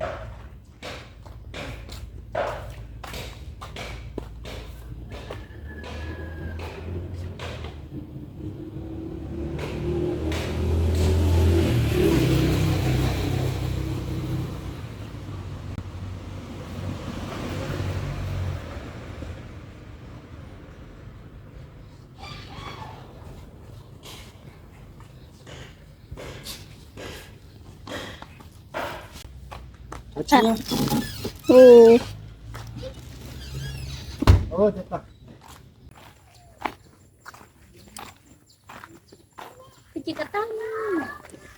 Yeah. 오. 어 됐 다. Kita tahu.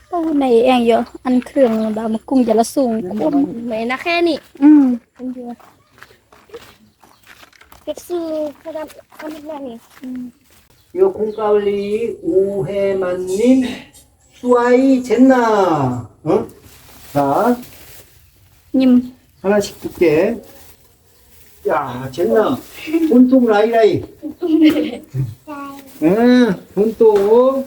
Tahu naik yang yo, an kereng dah mekung jalan sung. Main nak ni. Hmm. Anjir. Keksi kadang kami ni. 요콩 가을리 오해만님 수아이 젠나 어? 자 ยิ้ม 하나씩 줄게. 야 젠나 돈통 라이라이. 응 돈통.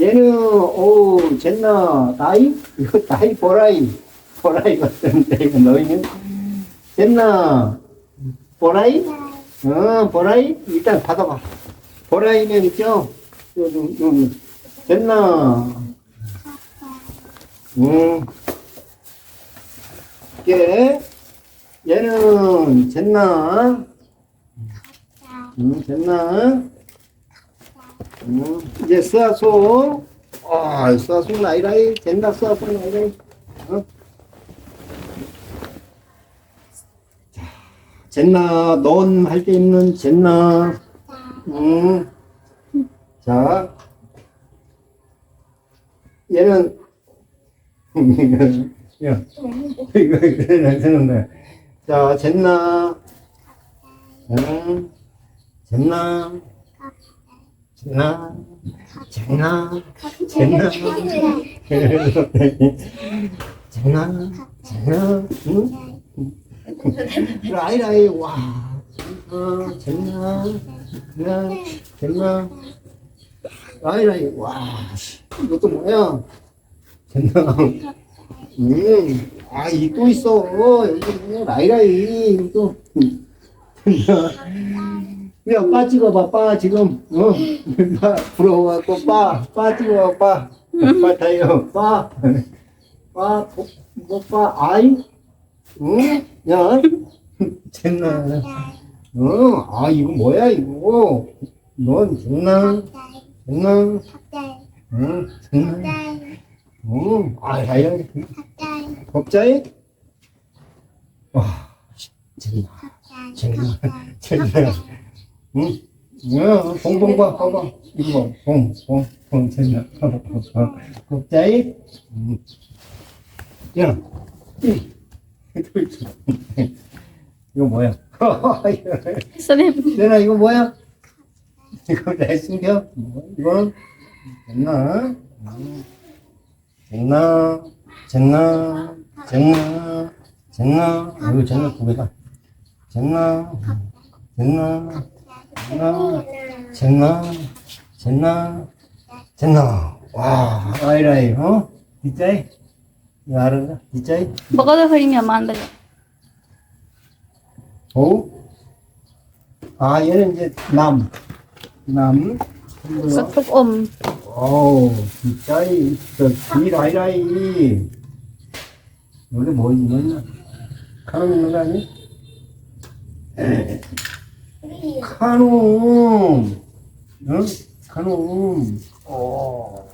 얘는 오 젠나 나이? 이거 나이 보라이. 보라이 같은데 이거 너희는? 젠나 보라이? 어 보라이? 일단 받아봐. 보라이는 있죠? 요, 요, 요, 젠나. 응 이게 얘는 젠나. 응 젠나. 응 이제 쓰아소. 아 쓰아소 나이라이. 젠나 쓰아소 나이라이. 어? 자, 젠나. 넌 할 때 있는 젠나. 응. 자. 얘는 야 이거 이거 생각나 자 젠나. 응 젠나. 젠나. 젠나. 젠나. 젠나. 젠나. 응? 라이라이 와. 젠나 젠나. 젠나 젠나. 라이라이 와 씨, 이것도 뭐야? 젠나 음, 아, 이 또 있어. 여기 뭐 라이라이, 이것도. 야, 빠 찍어봐, 빠, 지금. 어? 빠, 부러워갖고, 빠, 빠 찍어봐, 빠. 빠 타요, 빠. 빠, 뭐, 뭐, 빠, 아이? 응? 야, 젠나. 어, 아, 이거 뭐야, 이거. 넌 젠나, 젠나, 응, 젠나. 음, 아, 다이런 갑자기 법자이? 와, 재밌나. 재밌나. 재밌나. 응? 응, 봉봉과 봐봐. 이거 봉, 봉, 봉, 재밌나. 법자이? 음. 야, 이거 뭐야? 선생님. 내가 이거 뭐야? 이거 내 숨겨? 이거는 됐나? 음. 젠나, 젠나, 젠나, 젠나. 여기 젠나 두 개다. 젠나, 젠나, 젠나, 젠나, 젠나, 젠나. 와, 아이라이, 어? 디자이? 이거 알아? 디자이? 먹어도 흐리면 만들어. 오? 아, 얘는 이제 남. 남. 썩 음. 어우, 진짜 이, 저, 비라이라이. 원래 뭐 있느냐? 카놈 있는 거 아니? 카놈. 응? 카놈. 어.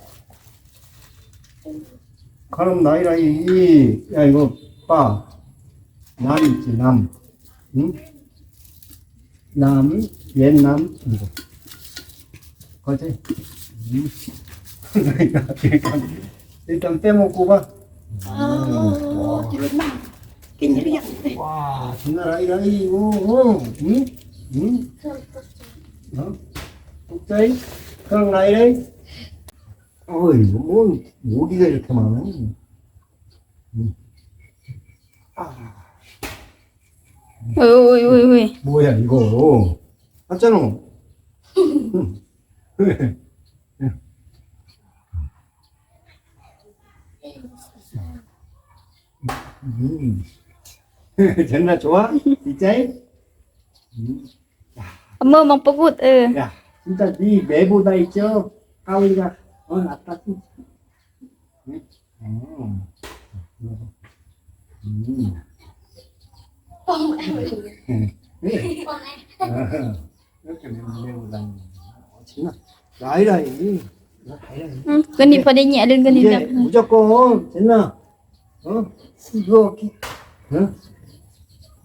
카놈 나이라이. 야, 이거, 빠. 남 있지, 남. 응? 남, 옛남, 이거. 거지? 일단, 빼먹고 봐. 아, 정말. 와, 정말 아이라 이거, 응? 응? 어? 독자이? 그럼 나이래? 어이, 뭐, 모기가 이렇게 많아. 응. 아. 어이, 어이, 어이, 어이. 뭐야, 이거. 맞잖아. 존나 좋아? 진짜? 엄마 엄마 보고 응. 야 진짜 네 매보다 있죠? 까울이가 어 낫다 응? 어. 음. 네. 아, 이렇게 매보다 어, 정말 라이라이 라이라이 응, 근데 버리니 알은 근데 무조건 됐나? 어? 이거 기- 어?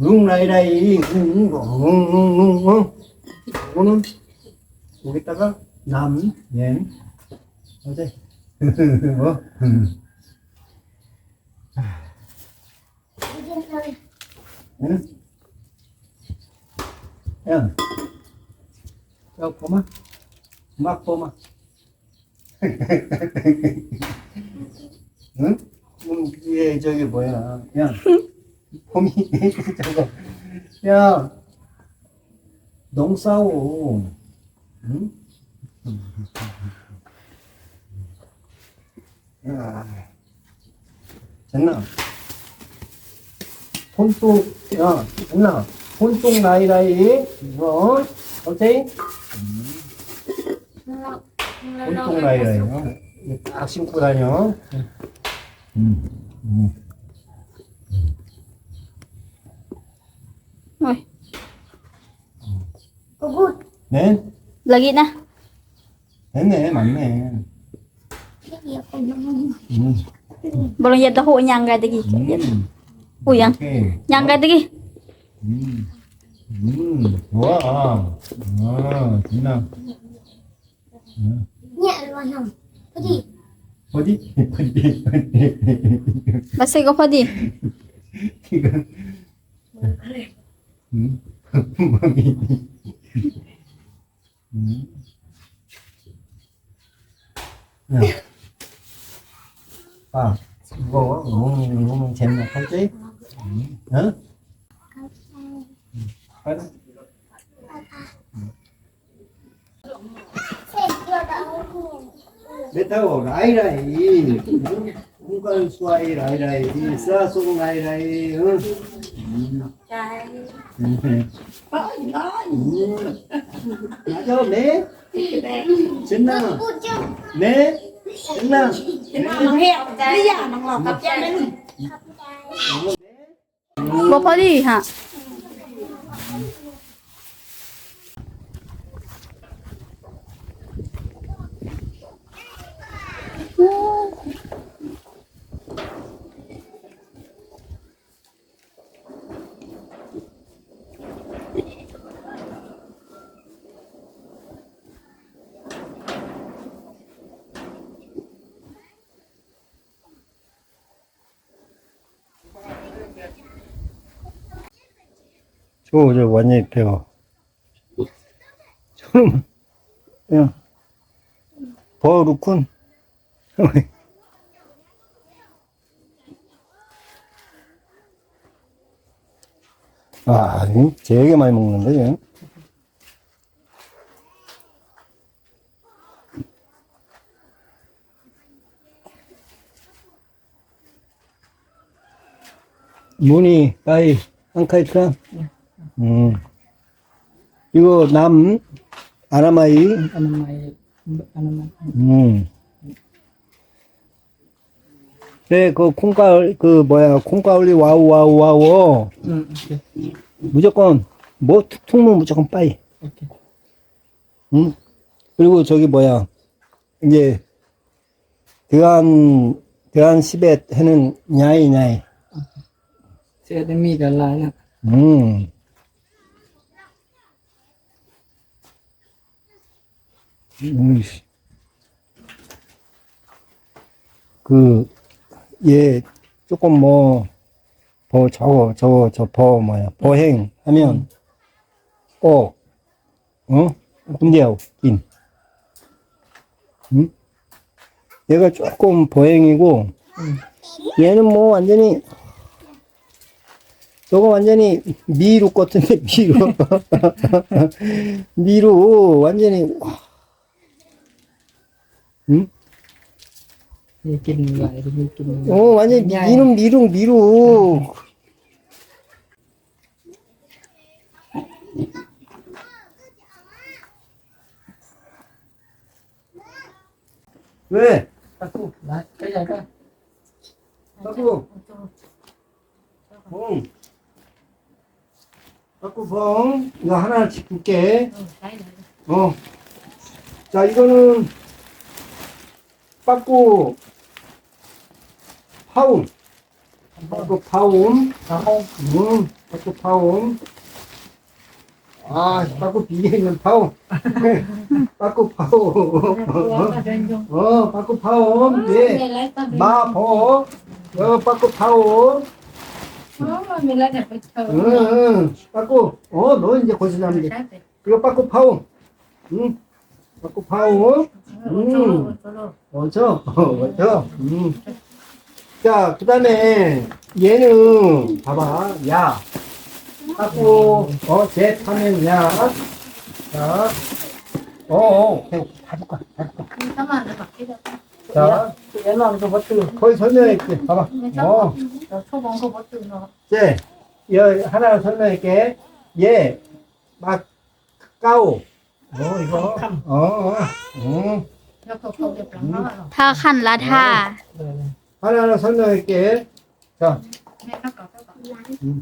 응 라이라이 응응응응 어? 이거는 여기다가 남 옌 어제 어? 응. 응? 야, 야 보마, 막 보마. 응? 음, 얘 저기 뭐야? 야, 봄이 저거, 야, 농 싸워. 응? 야, 됐나? 손톱, 야, 됐나? 손톱 나이라이, 이거, 오케이? 나이라이, 어? 이거 딱 신고 다녀. Uy. Pagod. Eh? Lagi na. Hindi, mami. Lagi ako naman. Mm. Belum yata ho niya ang gadagi. Mm. Uyang. Okay. Niya wow gadagi. Mm. Mm. Wow. Ah, tina. Niya alwan hong. Pwede. ดีพอดีพอดีบัสเซก็พอดีที่ก็อืมบ่มีอ่าวบ่ว่าหนูหนูมันเช็มนะเข้าใจเออเข้าใจไปนะเสร็จเดี๋วจะเอ เด็เท่าไรไรผมก็สวยไรไรสะส่งไรไรเออใช่ป้อนป้อนนะเจ้าเม่ฉันน่ะเม่ฉันน่ะฉันน่ะน้อเหี้ยนี่อย่าน้องหลอกกับใจบ่พอดีฮะ 저, 저 완전히 배워. 저는 그냥 버루 우리 아, 지금 되게 많이 먹는데, 지금. 무늬, 빠이, 앙카이트랑? 예. 음. 이거 남, 아나마이. 아나마이, 아나마이. 음. 네, 그 콩가을 그 뭐야 콩가을이 와우 와우 와우 응, 무조건 뭐 툭툭면 무조건 빠이. 오케이. 응. 그리고 저기 뭐야 이제 대한 대한 시벳 해는 냐이 냐이. Sẽ đến mì 음. 음. 그 얘, 조금 뭐, 더 저거, 저거, 저 버, 뭐야, 버행 하면, 꼭, 어? 군대하고, 긴. 응? 얘가 조금 버행이고, 얘는 뭐 완전히, 저거 완전히 미루 같은데 미루 미루 완전히 lại thì như kinh 어, 완전 야. 미룩, 미룩, 미룩. 왜? Cái này coi 빠꾸, 봉. 빠꾸, 봉. 이거 하나씩 줄게. 어. 자, 이거는 빠꾸 빠꾸 파움. không 음, 빠꾸 파움. 아, 빠꾸 비에 있는 파움. 빠꾸 파움. 어, 빠꾸 파움. 예. 마포. 어, 빠꾸. 응, 응. 빠꾸. 어, 너 이제 돼. 이거 빠꾸 파움. 응. 빠꾸 파움. 음. 어죠? 어죠? 음. 자, 그 다음에 얘는 봐봐. 야. 하고 어, 제 타면 야. 자. 어, 어. 해, 해볼까? 해볼까? 자, Em làm cho bất tử 거기 설명할게. 봐봐. 어. 제, 여, 하나 설명할게. 얘, 막, 까오. 어, 이거. 어, 어. 어. ท่าขันละท่า Rồi này 하나하나 설명할게. 자. 음.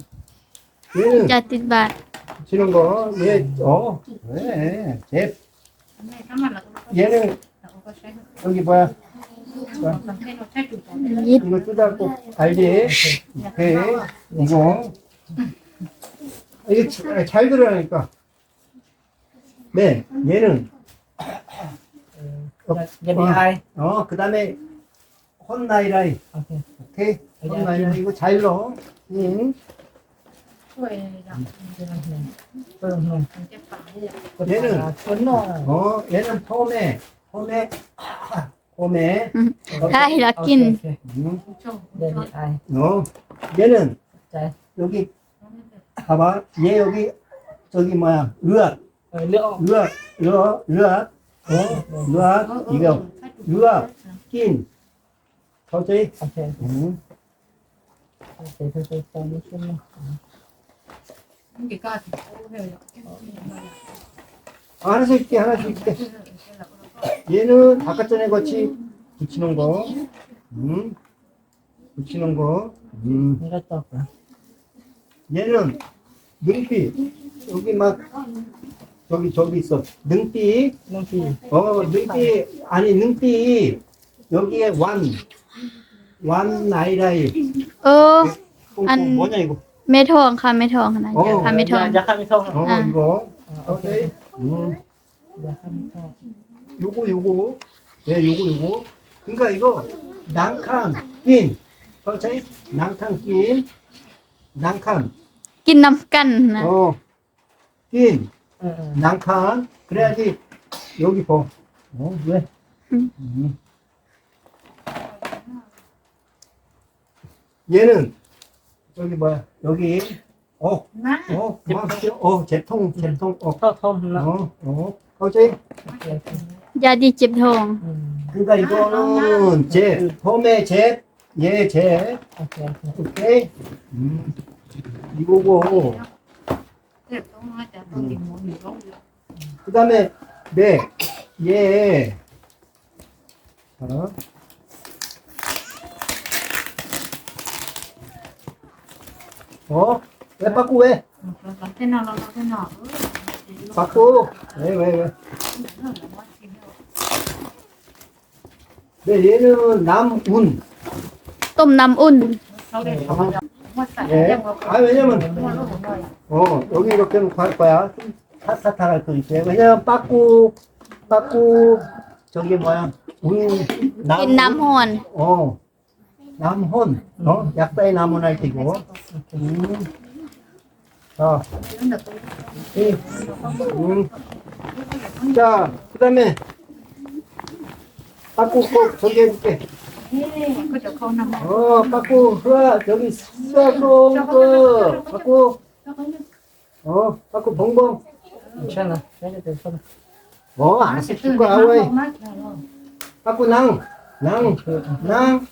얘는 자, 뒷발. 치는 거. 얘, 어. 왜? 얘, 얘는 여기 뭐야? 이거 뜯어갖고 알지? 네, 이거. 이게 잘 들으라니까. 네, 얘는. 어, 어, 어 그 다음에 혼나이라이. 오케이. 오케이. 혼나이라이. 이거 자일로. 예. 얘는 어 얘는 폼에 폼에 폼에. 음. 아이 라킨. 어. 얘는 여기 봐봐. 얘 여기 저기 뭐야? 으악. 으악. 으악. 으악. 어? 으악. 어? 이거. 으악. 낀. 서지, ok 음, thôi tôi tôi đi xuống luôn 하나씩 있게, 하나씩 있게. 얘는 아까 전에 같이 붙이는 거, 음, 붙이는 거, 음. tốt rồi 얘는 능비 여기 막 저기 저기 있어. nó thì 어 능비 아니 능비 여기에 완 완 나이라이 เออ 꽁꽁 안- 뭐냐 이거 เมทองค่ะเมทองค่ะนะ อ๋อ อยากค่ะเมทอง dạ không không 어 아. 이거 오케이 음 dạ không không 요거 요거 예 요거 요거 그러니까 이거 낭칸 낀 오케이 낭칸 낀 낭칸 กินน้ำกันนะ 어낀 ừ, ừ. 난칸 그래야지 여기 봐. 어 왜? 응. 음. 얘는 여기 뭐야? 여기 어, 어, 그만 어, 제통, 제통, 어, không không nó 어, 어, 어제 ok ยาดีเจ็บท้อง ừ. 그러니까 이거는 제 폼의 제, 얘 제, ok ok 오케이. 음, 이거고 그다음에 네, 얘, 어, 어? 왜 바꾸 왜? 바꾸 왜 왜 왜? 네 얘는 남운 tôm 예. 아 왜냐면 어 여기 이렇게 갈 거야. 타타타랄 거 있어요. 왜냐면 바꾸 바꾸 저기 뭐야 운 남. 남혼. hồn 어 남혼 어? 약사의 남혼 할 때고. 음. 자, 이, 음. 자, 그 다음에 빠꾸 꼭 저기 해줄게. 어, 빠꾸 흐아 저기 쏘고 그 빠꾸. 어 빠꾸 봉봉 cái này từ không 어 알았어 줄 거야 왜 빠꾸 낭นั่ง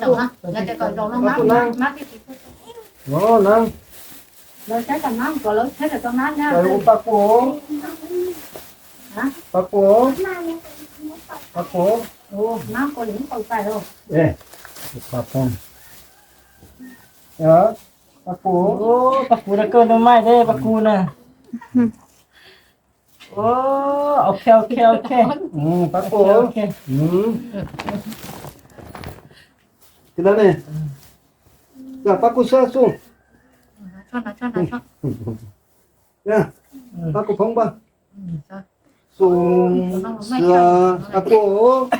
Có Đó, đó. Là cái còn đồ nó mát, mát, mát cái Nó nâng. Rồi chắc là nó có lớn thế là con nát nha. Rồi ta cố. Hả? Ta cố. Ta cố. Ồ, nó có những con tay đâu. Ê. Ta cố. Đó. Ta cố. Ô, ta cố đã cơn nó mai đấy, ta cố nè. Ô, ok ok ok. Ừ, ta cố. Ok. Ừ. 给他呢。嗯。来，把锅刷送。拿转，拿转，拿上。呀。把锅吧。嗯，是啊，嗯。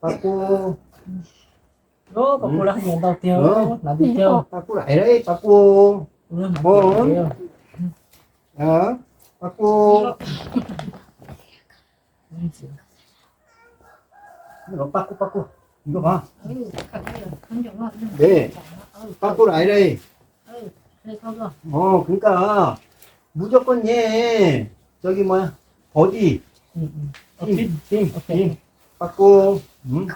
把锅。哦，把锅， 이거 빠꾸 빠꾸. 이거 봐. 네. 빠꾸 라이라이. 어 그러니까 무조건 얘 저기 뭐야? 버디. 팀팀팀 빠꾸. 응?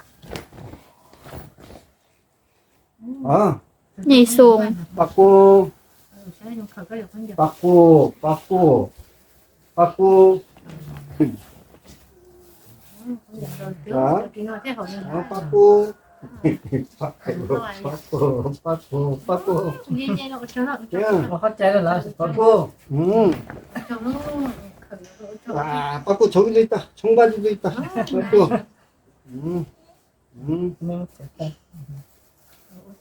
아. 네, 송. 빠꾸. 빠꾸 빠꾸. 빠꾸. 자, 자, 빠꾸. 빠꾸, 빠꾸, 빠꾸, 빠꾸. 야, 빠꾸. 음. 아, 빠꾸 저기도 있다. 청바지도 있다. 빠꾸. 음. 음.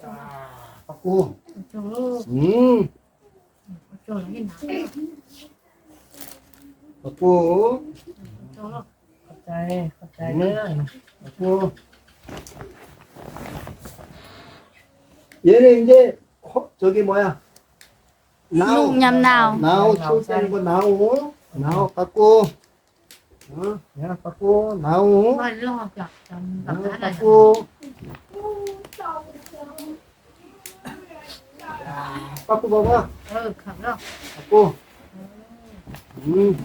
아, 빠꾸. 음. 빠꾸. Chớ là- เข้าใจเข้าใจเด้อ 빠꾸. 얘는 이제 코, 저기 뭐야? นุ่งยำหนาว 나우 출 때는 거 나우 나우 빠꾸 어? 야 빠꾸 나우 Rồi lo chọn, chọn gặp 어, đã này. 빠꾸 빠꾸 봐봐 Ừ, khởi rồi. 빠꾸 음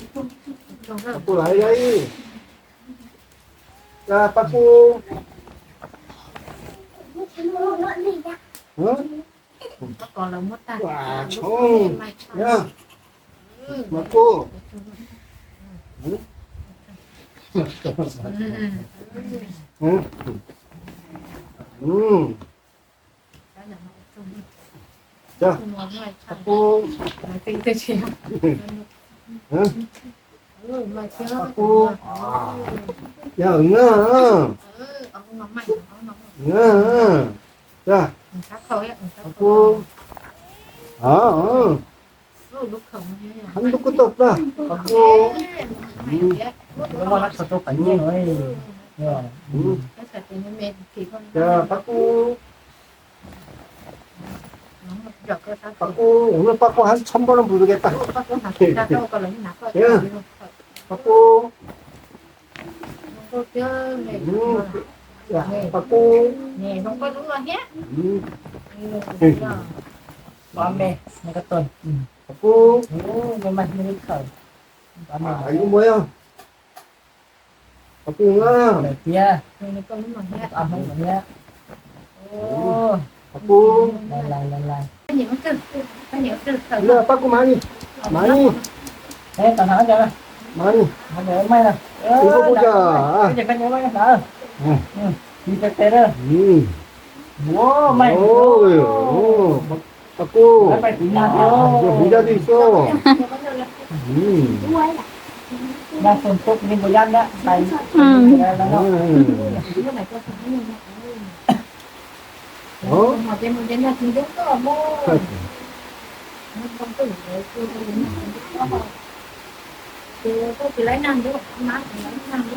Chớ rồi. 빠꾸 라이라이 자 빠꾸 어? Nó còn là mất tay. Wow, Lúc trông. mày- 야 Ừ. 빠꾸 Ừ. là bắt phu bắt còn là mất tay quả chú nhá bắt phu Chưa. Cô. Tính tới chiều. Ừ, mà chưa. Cô. Giờ ngơ. Ông nóng mạnh, ông nóng. Ngơ. Dạ. Các khối ạ, các cô. Ờ, ờ. Hắn lúc có tục đó. Các cô. Nó lắc sọt tục cảnh như vậy. Dạ. Các cô. 받고 오늘 받고 한 천 번은 부르겠다. 받고. 음. 야, 받고. 네, 손가 누구한테? 음. 마음에 생각던. 음. 받고. 오, 너만 힘들까. 아, 이거 뭐야? 받고 응아. 야, 그러니까 buông lần lần lần lần Nè, bắt cô máy đi. Máy đi. Nè, tao thả cho. Nè Máy đi. Máy ờ, nhớ máy nè. Đừng có cô chờ. Cái gì con nhớ máy nè ừ. Ừ, Đó Đi chắc thế đó. Ừ Wow, mày Ôi, bắt cô. Mày tính ra đi. Tính ra đi xô. Ừ. Đang phun tốt nhưng có gian đó. Oh.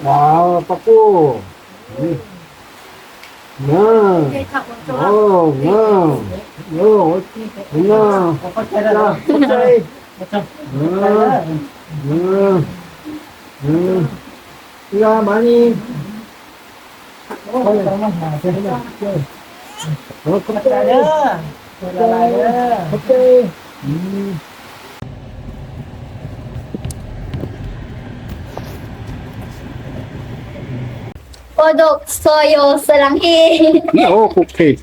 Wow, paku. No. Nah. Oh, nah. oh nah. Magkakada. Magkakada. Okay. Hmm. Kodok soyo salanghi. Oo, okay.